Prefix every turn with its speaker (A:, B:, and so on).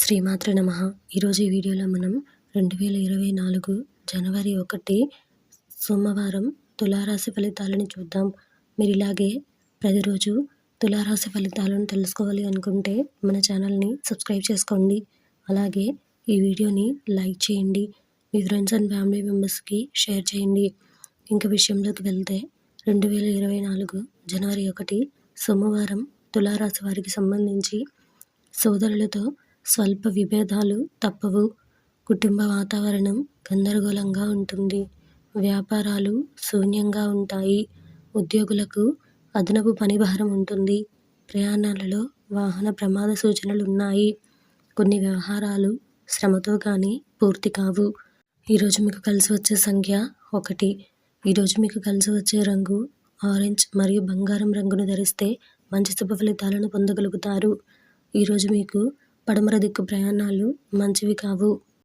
A: శ్రీమాత్ర నమ. ఈరోజు ఈ వీడియోలో మనం రెండు వేల ఇరవై నాలుగు జనవరి ఒకటి సోమవారం తులారాశి ఫలితాలను చూద్దాం. మీరు ఇలాగే ప్రతిరోజు తులారాశి ఫలితాలను తెలుసుకోవాలి అనుకుంటే మన ఛానల్ని సబ్స్క్రైబ్ చేసుకోండి. అలాగే ఈ వీడియోని లైక్ చేయండి. మీ ఫ్రెండ్స్ అండ్ ఫ్యామిలీ మెంబర్స్కి షేర్ చేయండి. ఇంకా విషయంలోకి వెళ్తే రెండు వేల ఇరవై నాలుగు జనవరి ఒకటి సోమవారం తులారాశి వారికి సంబంధించి సోదరులతో స్వల్ప విభేదాలు తప్పవు. కుటుంబ వాతావరణం గందరగోళంగా ఉంటుంది. వ్యాపారాలు శూన్యంగా ఉంటాయి. ఉద్యోగులకు అదనపు పని భారం ఉంటుంది. ప్రయాణాలలో వాహన ప్రమాద సూచనలు ఉన్నాయి కొన్ని వ్యవహారాలు శ్రమతో కానీ పూర్తి కావు. ఈరోజు మీకు కలిసి వచ్చే సంఖ్య ఒకటి. ఈరోజు మీకు కలిసి వచ్చే రంగు ఆరెంజ్ మరియు బంగారం రంగును ధరిస్తే మంచి శుభ ఫలితాలను పొందగలుగుతారు. ఈరోజు మీకు పడమర దిక్కు ప్రయాణాలు మంచివి కావు.